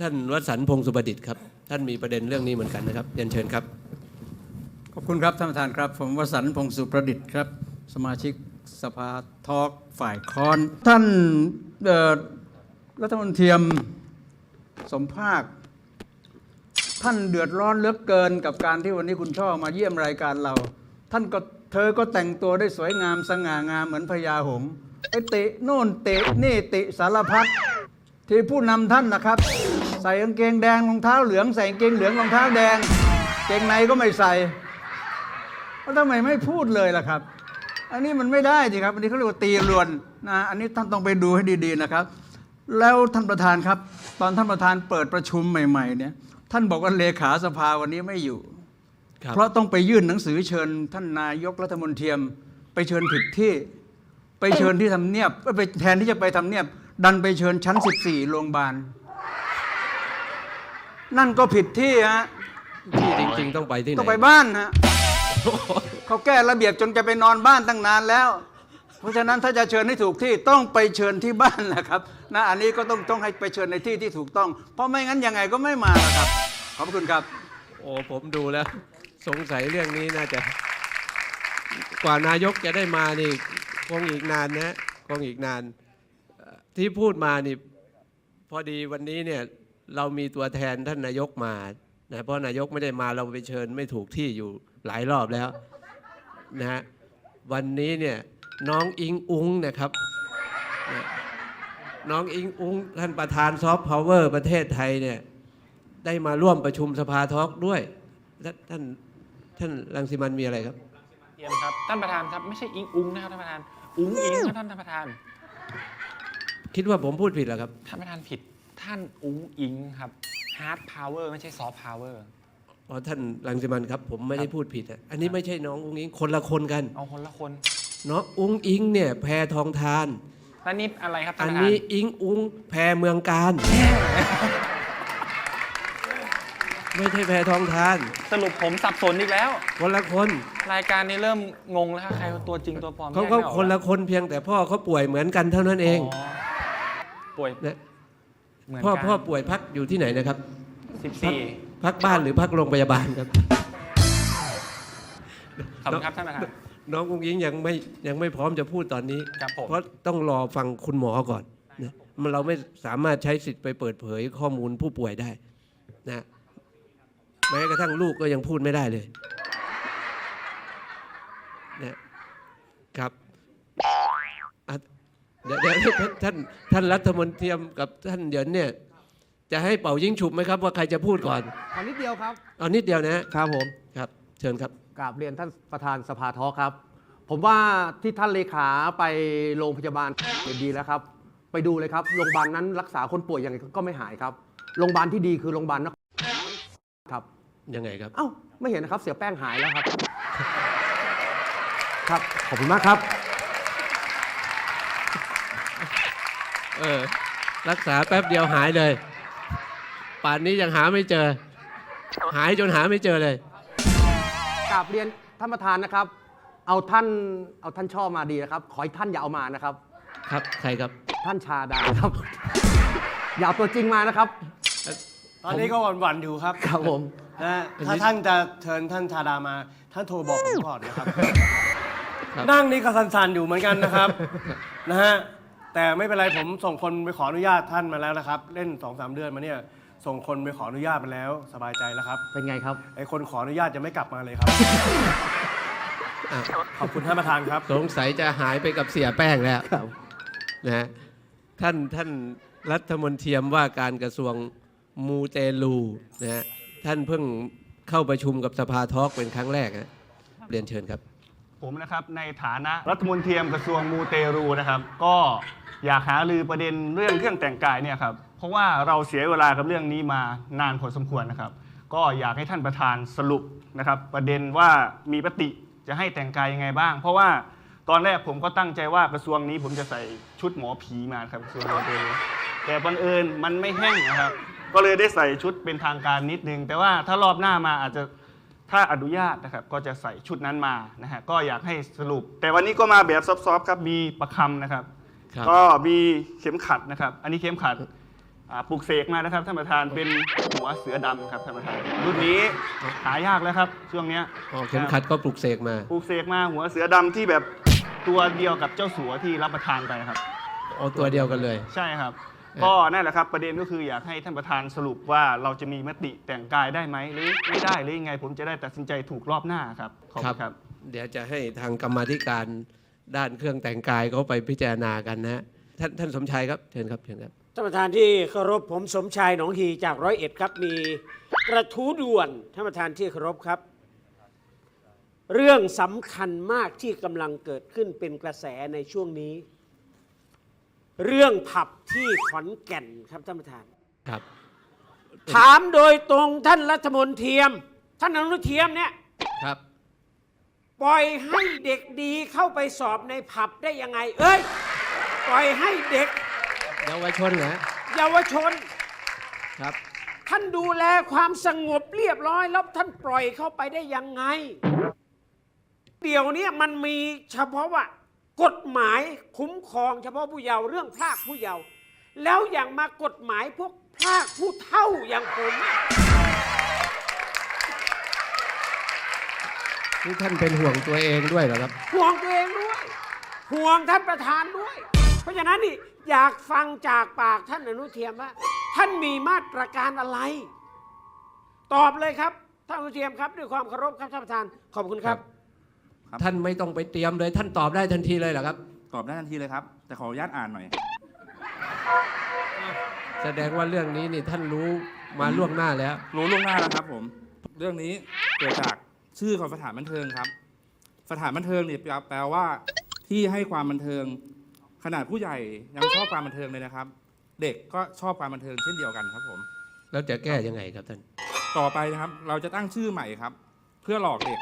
ท่านวสันต์พงศ์สุประดิษฐ์ครับ ท่านมีประเด็นเรื่องนี้เหมือนกันนะครับเรียนเชิญครับ ขอบคุณครับท่านประธานครับ ผมวสันต์พงศ์สุประดิษฐ์ครับ สมาชิกสภาทอกฝ่ายคอน ท่านรัฐมนตรีสมภาค ท่านเดือดร้อนเหลือเกินกับการที่วันนี้คุณช่อมาเยี่ยมรายการเรา ท่านก็เธอก็แต่งตัวได้สวยงามสง่างามเหมือนพญาหงส์ไอเตะโน่นเตะนี่ตะสารพัดที่ผู้นำท่านนะครับ ใส่กางเกงแดงรองเท้าเหลือง ใส่กางเกงเหลืองรองเท้าแดง เกงในก็ไม่ใส่แล้วทำไมไม่พูดเลยล่ะครับ อันนี้มันไม่ได้สิครับ อันนี้เขาเรียกว่าตีรวนนะ อันนี้ท่านต้องไปดูให้ดีๆนะครับ แล้วท่านประธานครับ ตอนท่านประธานเปิดประชุมใหม่ ๆ เนี่ย ท่านบอกว่าเลขาสภาวันนี้ไม่อยู่ครับเพราะต้องไปยื่นหนังสือเชิญ ท่านนายกรัฐมนตรีไปเชิญผิดที่ ไปเชิญที่ทำเนียบไปแทนที่จะไปทำเนียบดันไปเชิญชั้น 14 โรงพยาบาล นั่นก็ผิดที่ฮะที่จริง ๆ ต้องไปที่ไหนต้องไปบ้านฮะเขาแก้ระเบียบจนจะไปนอนบ้านตั้งนานแล้ว เพราะฉะนั้นถ้าจะเชิญให้ถูกที่ต้องไปเชิญที่บ้านนะครับนะอันนี้ก็ต้องต้องให้ไปเชิญในที่ที่ถูกต้อง เพราะไม่งั้นยังไงก็ไม่มาหรอกครับ ขอบคุณครับ โอ้ผมดูแล้ว สงสัยเรื่องนี้น่าจะ กว่านายกจะได้มานี่คงอีกนานนะคงอีกนานเอ่อที่พูดมานี่พอดีวันนี้เนี่ย เรามีตัวแทนท่านนายกมานะเพราะนายกไม่ได้มาเราไปเชิญไม่ถูกที่อยู่หลายรอบแล้วนะฮะวันนี้เนี่ยน้องอิงอุงนะครับนะน้องอิงอุงท่านประธานซอฟต์พาวเวอร์ประเทศไทยเนี่ยได้มาร่วมประชุมสภาทอล์กด้วยท่านท่านท่านรังสิมันต์มีอะไรครับเทียมครับท่านประธานครับไม่ใช่อิงอุ้งนะครับท่านประธานอุ้งอิงครับท่านประธาน คิดว่าผมพูดผิดเหรอครับท่านประธานผิด ท่านอุ้งอิงครับฮาร์ดพาวเวอร์ไม่ใช่ซอฟต์พาวเวอร์ อ๋อท่านรังสิมันต์ครับ ผมไม่ได้พูดผิดอะอันนี้ไม่ใช่น้องอุ้งอิงคนละคนกันเอาคนละคนน้องอุ้งอิงเนี่ยแพทองทาน แล้วนี่อะไรครับท่าอันนประธานนี้อิงอุ้งแพเมืองการ ไม่ใช่แพทองทาน สรุปผมสับสนอีกแล้ว คนละคนรายการนี้เริ่มงงแล้วครับใครตัวจริงตัวปลอมเขาแยก็ไม่ออคนละคนเพียงแต่พ่อเขาป่วยเหมือนกันเท่านั้นเอง ป่วยนะ เหมือนพ่อกันพ่อป่วยพักอยู่ที่ไหนนะครับ สิบสี่พักบ้านหรือพักโรงพยาบาลครับ ขอบคุณครับท่านประธานน้องกุ้งยิงยังไม่ยังไม่พร้อมจะพูดตอนนี้ ครับผม เพราะต้องรอฟังคุณหมอก่อนนะมันเราไม่สามารถใช้สิทธิ์ไปเปิดเผยข้อมูลผู้ป่วยได้นะแม้กระทั่งลูกก็ยังพูดไม่ได้เลยนะครับอะ เดี๋ยวเดี๋ยวท่านท่านท่านรัฐมนตรีกับท่านเหยินเนี่ยจะให้เป่ายิงฉุบไหมครับว่าใครจะพูดก่อนขอนิดเดียวครับเอานิดเดียวนะฮะครับผมครับ เชิญครับกราบเรียนท่านประธานสภาทอครับ ผมว่าที่ท่านเลขาไปโรงพยาบาลดีแล้วครับ ไปดูเลยครับโรงพยาบาลนั้นรักษาคนป่วยยังไงก็ไม่หายครับโรงพยาบาลที่ดีคือโรงพยาบาลนครครับยังไงครับเอ้าไม่เห็นนะครับ เสียแป้งหายแล้วครับ ครับขอบคุณมากครับ เออ รักษาแป๊บเดียวหายเลย ป่านนี้ยังหาไม่เจอ หายจนหาไม่เจอเลย กราบเรียนท่านประธานนะครับ เอาท่านเอาท่านช่อมาดีนะครับ ขอให้ท่านอย่าเอามานะครับ ครับ ใครครับ ท่านชาดาครับ อย่าเอาตัวจริงมานะครับ ตอนนี้ก็หวั่นๆอยู่ครับครับผม นะฮะอันนี้ถ้าท่านจะเชิญท่านชาดามา ท่านโทรบอกผมก่อนนะครับ ครับ นั่งนี่ก็สันๆอยู่เหมือนกันนะครับ นะฮะ แต่ไม่เป็นไรผมส่งคนไปขออนุญาตท่านมาแล้วนะครับ เล่น2อสเดือนมาเนี่ยส่งคนไปขออนุญาตมาแล้วสบายใจแล้วครับเป็นไงครับไอ้คนขออนุญาตจะไม่กลับมาเลยครับอะขอบคุณท่านประธานครับ สงสัยจะหายไปกับเสียแป้งแล้วครับ นะฮะท่านท่านรัฐมนตรีว่าการกระทรวงมูเตลูนะฮะท่านเพิ่งเข้าประชุมกับสภาทอล์กเป็นครั้งแรกนะเรียนเชิญครับ ผมนะครับในฐานะรัฐมนตรีกระทรวงมูเตรูนะครับ ก็ อยากหาลือประเด็นเรื่องเครื่องแต่งกายเนี่ยครับเพราะว่าเราเสียเวลากับเรื่องนี้มานานพอสมควรนะครับ ก็อยากให้ท่านประธานสรุปนะครับประเด็นว่ามีปฏิจะให้แต่งกายยังไงบ้าง เพราะว่าตอนแรกผมก็ตั้งใจว่ากระทรวงนี้ผมจะใส่ชุดหมอผีมาครับกระทรวงมูเตรูแต่บังเอิญมันไม่แห้งนะครับ ก็เลยได้ใส่ชุดเป็นทางการนิดนึง แต่ว่าถ้ารอบหน้ามาอาจจะถ้าอนุญาตนะครับก็จะใส่ชุดนั้นมานะฮะก็อยากให้สรุป แต่วันนี้ก็มาแบบซอฟๆครับมีประคำนะครับ ครับ ก็มีเข็มขัดนะครับ อันนี้เข็มขัดอ่าปลูกเสกมานะครับท่านประธานเป็นหัวเสือดำครับท่านประธานรุ่นนี้หายากแล้วครับ ช่วงเนี้ยอ๋อเข็มขัดก็ปลุกเสกมา ปลูกเสกมาหัวเสือดำที่แบบตัวเดียวกับเจ้าสัวที่รับประทานไปครับ เอาตัวเดียวกันเลย ใช่ครับเออก็นั่นแหละครับประเด็นก็คืออยากให้ท่านประธานสรุปว่าเราจะมีมติแต่งกายได้ไหมหรือไม่ได้หรือยังไงผมจะได้ตัดสินใจถูกรอบหน้าครับขอบคุณครับ เดี๋ยวจะให้ทางกรรมาธิการ ด้านเครื่องแต่งกายเขาไปพิจารณากันนะฮะท่านท่านสมชายครับเชิญครับเชิญครับท่านประธานที่เคารพผมสมชายหนองฮีจากร้อยเอ็ดครับมีกระทู้ด่วนท่านประธานที่เคารพครับ เรื่องสำคัญมากที่กำลังเกิดขึ้นเป็นกระแสในช่วงนี้ เรื่องผับที่ขอนแก่นครับท่านประธานครับ ถามโดยตรงท่านรัฐมนตรีเทียมท่านอนุเทียมเนี่ยครับ ปล่อยให้เด็กดีเข้าไปสอบในผับได้ยังไง เอ้ย ปล่อยให้เด็กเยาวชนเหรอเยาวชน ครับ ท่านดูแลความสงบเรียบร้อย แล้วท่านปล่อยเข้าไปได้ยังไง เดี๋ยวนี้มันมีเฉพาะว่ากฎหมายคุ้มครอง เฉพาะผู้เยาว์เรื่องพรากผู้เยาว์แล้วอย่างมากฎหมายพวกพรากผู้เท่าอย่างผม นี่ท่านเป็นห่วงตัวเองด้วยเหรอครับ ห่วงตัวเองด้วย ห่วงท่านประธานด้วย เพราะฉะนั้นนี่อยากฟังจากปากท่านอนุเทียมว่าท่านมีมาตรการอะไร ตอบเลยครับท่านอนุเทียมครับ ด้วยความเคารพครับท่านประธานขอบคุณครับท่านไม่ต้องไปเตรียมเลย ท่านตอบได้ทันทีเลยเหรอครับ ตอบได้ทันทีเลยครับ แต่ขออนุญาตอ่านหน่อย แสดงว่าเรื่องนี้นี่ท่านรู้มาล่วงหน้าแล้ว รู้ล่วงหน้าแล้วครับผม เรื่องนี้เกิดจาก ชื่อของสถานบันเทิงครับ สถานบันเทิงเนี่ยแปลว่า ที่ให้ความบันเทิง ขนาดผู้ใหญ่ยังชอบความบันเทิงเลยนะครับ เด็กก็ชอบความบันเทิงเช่นเดียวกันครับผม แล้วจะแก้ยังไงครับท่าน ต่อไปนะครับ เราจะตั้งชื่อใหม่ครับ เพื่อหลอกเด็ก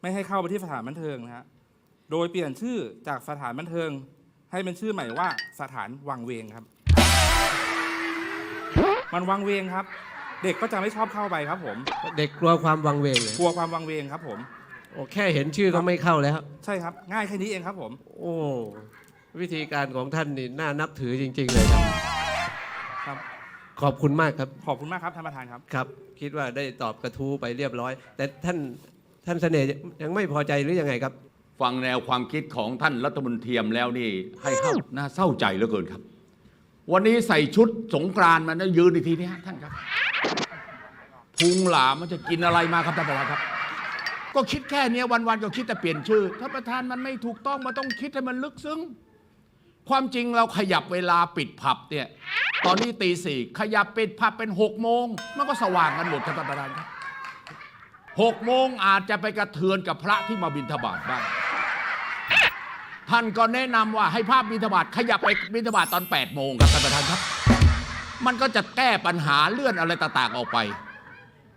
ไม่ให้เข้าไปที่สถานบันเทิงนะฮะโดยเปลี่ยนชื่อจากสถานบันเทิง ให้เป็นชื่อใหม่ว่าสถานวังเวงครับ มันวังเวงครับ เด็กก็จะไม่ชอบเข้าไปครับผมเด็กกลัวความวังเวงเลยกลัวความวังเวงครับผม โอ้แค่เห็นชื่อก็ไม่เข้าแล้ว ใช่ครับ ง่ายแค่นี้เองครับผม โอ้วิธีการของท่านนี่น่านับถือจริง ๆ เลยครับ ครับ ขอบคุณมากครับขอบคุณมากครับท่านประธานครับ ครับ คิดว่าได้ตอบกระทู้ไปเรียบร้อย แต่ท่านท่านเสน่ห์ยังไม่พอใจหรือยังไงครับ ฟังแนวความคิดของท่านรัฐมนตรีแล้วนี่ ให้เข้าน่าเศร้าใจเหลือเกินครับ วันนี้ใส่ชุดสงกรานต์มานะยืนในทีนี้ฮะท่านครับ พุงหลามมันจะกินอะไรมาครับท่านประธานครับ ก็คิดแค่เนี้ยวันๆก็คิดแต่เปลี่ยนชื่อท่านประธานมันไม่ถูกต้องมันต้องคิดให้มันลึกซึ้งความจริงเราขยับเวลาปิดผับเนี่ยตอนนี้ตีสี่ขยับปิดผับเป็นหกโมงมันก็สว่างกันหมดท่านประธานครับหกโมงอาจจะไปกระเทือนกับพระที่มาบิณฑบาตบ้างท่านก็แนะนำว่าให้ภาพบิณฑบาตขยับไปบิณฑบาตตอน8ปดโมงครับท่านประธานครับ มันก็จะแก้ปัญหาเลื่อนอะไรต่างๆออกไป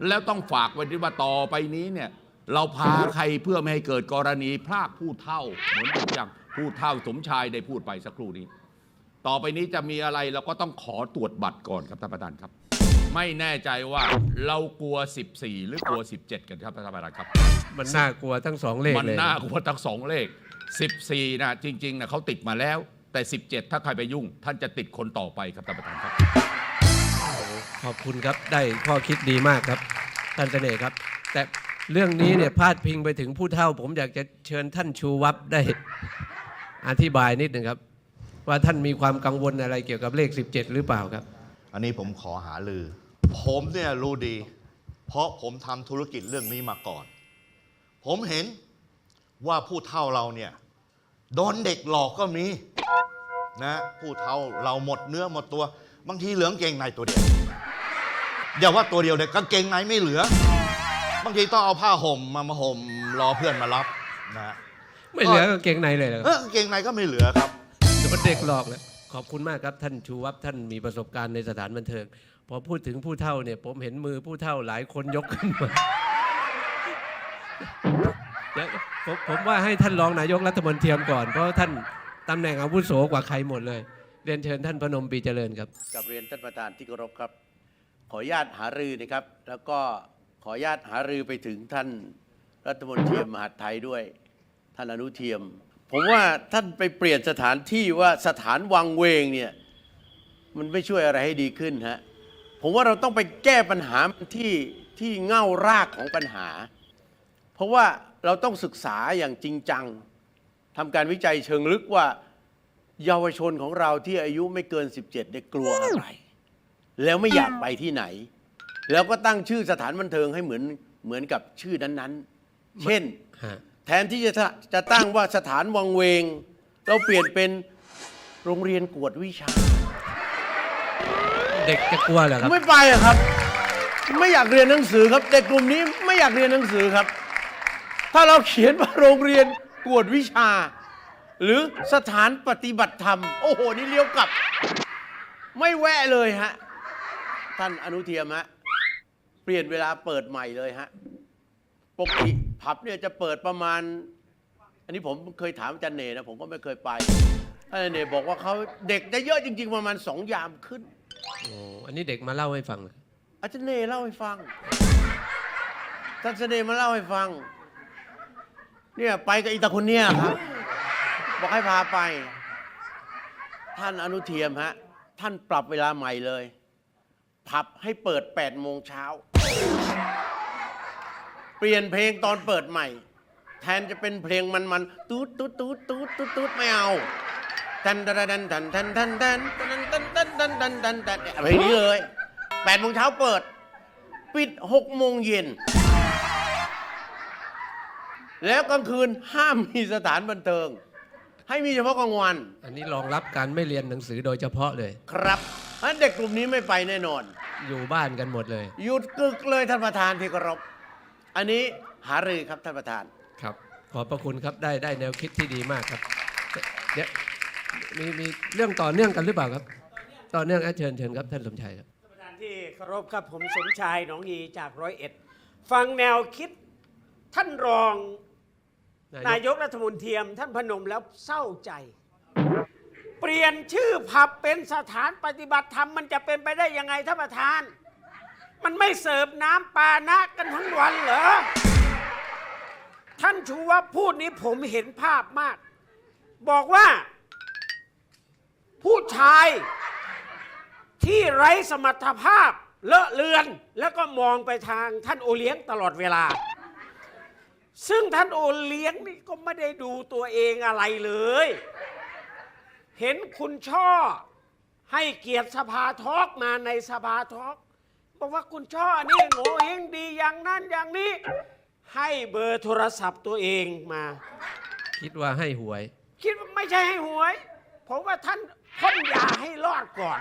แล้วต้องฝากไว้ด้วยว่าต่อไปนี้เนี่ยเราพาใครเพื่อไม่ให้เกิดกรณีพรากผู้เท่า เหมือนอย่างผู้เท่าสมชายได้พูดไปสักครู่นี้ ต่อไปนี้จะมีอะไรเราก็ต้องขอตรวจบัตรก่อนครับท่านประธานครับ ไม่แน่ใจว่าเรากลัว 14 หรือกลัว 17 กันครับท่านประธานครับ มันน่ากลัวทั้งสองเลขมันเลยน่ากลัวทั้งสองเลข 14 นะจริงๆนะเขาติดมาแล้ว แต่ 17 ถ้าใครไปยุ่ง ท่านจะติดคนต่อไปครับท่านประธานครับ ขอบคุณครับได้ข้อคิดดีมากครับท่านเสน่ห์ครับ แต่เรื่องนี้เนี่ยพาดพิงไปถึงผู้เฒ่า ผมอยากจะเชิญท่านชูวับได้อธิบายนิดหนึ่งครับ ว่าท่านมีความกังวลอะไรเกี่ยวกับเลข 17 หรือเปล่าครับ อันนี้ผมขอหาลือ ผมเนี่ยรู้ดี เพราะผมทำธุรกิจเรื่องนี้มาก่อน ผมเห็นว่าผู้เฒ่าเราเนี่ยโดนเด็กหลอกก็มีนะผู้เฒ่าเราหมดเนื้อหมดตัว บางทีเหลืองเก่งในตัวเดียว อย่าว่าตัวเดียวเลยกางเกงในไม่เหลือ บางทีต้องเอาผ้าห่มมามาห่มรอเพื่อนมารับนะไม่เหลือกางเกงในเลยเหรอเออกางเกงในก็ไม่เหลือครับ โดนเด็กหลอกเลยขอบคุณมากครับท่านชูวับท่านมีประสบการณ์ในสถานบันเทิง พอพูดถึงผู้เฒ่าเนี่ย ผมเห็นมือผู้เฒ่าหลายคนยกขึ้นมาเดี๋ยวผมผมว่าให้ท่านรองนายกรัฐมนตรีก่อนเพราะท่านตำแหน่งอาวุโสกว่าใครหมดเลย เรียนเชิญท่านพนมปีเจริญครับ กับเรียนท่านประธานที่เคารพครับ ขออนุญาตหารือนะครับ แล้วก็ขออนุญาตหารือไปถึงท่านรัฐมนตรีมหาดไทยด้วย ท่านอนุเทียม ผมว่าท่านไปเปลี่ยนสถานที่ว่าสถานวังเวงเนี่ยมันไม่ช่วยอะไรให้ดีขึ้นฮะผมว่าเราต้องไปแก้ปัญหาที่ที่เง่ารากของปัญหา เพราะว่าเราต้องศึกษาอย่างจริงจังทำการวิจัยเชิงลึกว่า เยาวชนของเราที่อายุไม่เกิน 17 ได้กลัวอะไร แล้วไม่อยากไปที่ไหน แล้วก็ตั้งชื่อสถานบันเทิงให้เหมือนเหมือนกับชื่อนั้นๆ เช่น ฮะแทนที่จะจะตั้งว่าสถานวังเวง เราเปลี่ยนเป็นโรงเรียนกวดวิชา เด็กจะกลัวเหรอครับ ไม่ไปอะครับ ไม่อยากเรียนหนังสือครับเด็กกลุ่มนี้ไม่อยากเรียนหนังสือครับ ถ้าเราเขียนว่าโรงเรียนกวดวิชา หรือสถานปฏิบัติธรรม โอ้โห นี่เลี้ยวกลับ ไม่แวะเลยฮะ ท่านอนุเทียมฮะเปลี่ยนเวลาเปิดใหม่เลยฮะปกติผับเนี่ยจะเปิดประมาณ อันนี้ผมเคยถามอาจารย์เนนะผมก็ไม่เคยไปอาจารย์เนบอกว่าเขาเด็กได้เยอะจริง ๆ ประมาณสองยามขึ้น โอ้อันนี้เด็กมาเล่าให้ฟังเลยอาจารย์เนเล่าให้ฟังท่านเสน่ห์มาเล่าให้ฟัง เนี่ยไปกับอีตาคนเนี้ยครับ บอกให้พาไป ท่านอนุเทียมฮะ ท่านปรับเวลาใหม่เลย ผับให้เปิด8โมงเช้า เปลี่ยนเพลงตอนเปิดใหม่ แทนจะเป็นเพลงมันๆตูดตูดตูดตูดตูดตูดไม่เอาทันทันทันทันทันทันทันทันทันทันทันทันทันทันเพลงนี้เลยแปดโมงเช้าเปิด ปิดหกโมงเย็น แล้วกลางคืนห้ามมีสถานบันเทิง ให้มีเฉพาะกลางวัน อันนี้รองรับการไม่เรียนหนังสือโดยเฉพาะเลย ครับ อันเด็กกลุ่มนี้ไม่ไปแน่นอน อยู่บ้านกันหมดเลย หยุดกึกเลยท่านประธานที่เคารพอันนี้หารือครับท่านประธาน ครับ ขอบพระคุณครับได้ได้แนวคิดที่ดีมากครับเดี๋ยวมีมีเรื่องต่อเนื่องกันหรือเปล่าครับ ต่อเนื่องอะเชิญเชิญครับท่านสมชัยครับ ท่านประธานที่เคารพครับผมสมชายหนองฮีจากร้อยเอ็ดฟังแนวคิดท่านรองนายกนายกรัฐมนตรีท่านพนมแล้วเศร้าใจ เปลี่ยนชื่อผับเป็นสถานปฏิบัติธรรมมันจะเป็นไปได้ยังไงท่านประธาน มันไม่เสิร์ฟน้ำปานะกันทั้งวันเหรอ ท่านชูว่าพูดนี้ผมเห็นภาพมาก บอกว่า ผู้ชายที่ไร้สมรรถภาพ เลอะเลือน แล้วก็มองไปทางท่านโอเลี้ยงตลอดเวลา ซึ่งท่านโอเลี้ยงนี่ก็ไม่ได้ดูตัวเองอะไรเลย เห็นคุณช่อ ให้เกียรติสภาทอกมาในสภาทอกบอกว่าคุณช่อนี่โง่เฮงดีอย่างนั้นอย่างนี้ ให้เบอร์โทรศัพท์ตัวเองมา คิดว่าให้หวย คิดว่าไม่ใช่ให้หวยผมว่าท่านพ่นยาให้รอดก่อน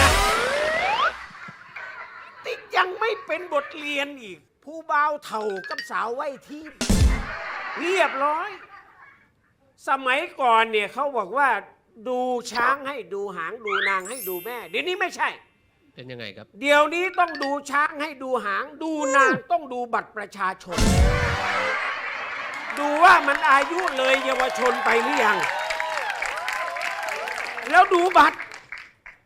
นะติยังไม่เป็นบทเรียนอีก ผู้บ่าวเถ่ากับสาวไว้ที่เรียบร้อย สมัยก่อนเนี่ยเขาบอกว่า ดูช้างให้ดูหางดูนางให้ดูแม่ เดี๋ยวนี้ไม่ใช่ เป็นยังไงครับ เดี๋ยวนี้ต้องดูช้างให้ดูหาง ดูนางต้องดูบัตรประชาชน ดูว่ามันอายุเลยเยาวชนไปหรือยัง แล้วดูบัตร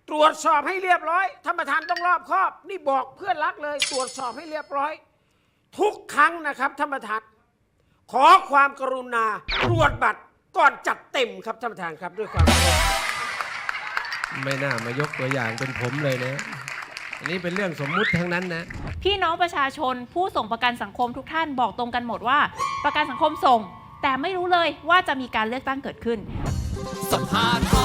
ตรวจสอบให้เรียบร้อยท่านประธานต้องรอบคอบ นี่บอกเพื่อนรักเลย ตรวจสอบให้เรียบร้อย ทุกครั้งนะครับท่านประธานขอความกรุณาตรวจบัตร ก่อนจัดเต็มครับท่านประธานครับด้วยความเคารพไม่น่ามายกตัวอย่างเป็นผมเลยนะ อันนี้เป็นเรื่องสมมุติทั้งนั้นนะ พี่น้องประชาชนผู้ส่งประกันสังคมทุกท่านบอกตรงกันหมดว่า ประกันสังคมส่ง แต่ไม่รู้เลยว่าจะมีการเลือกตั้งเกิดขึ้นสภาท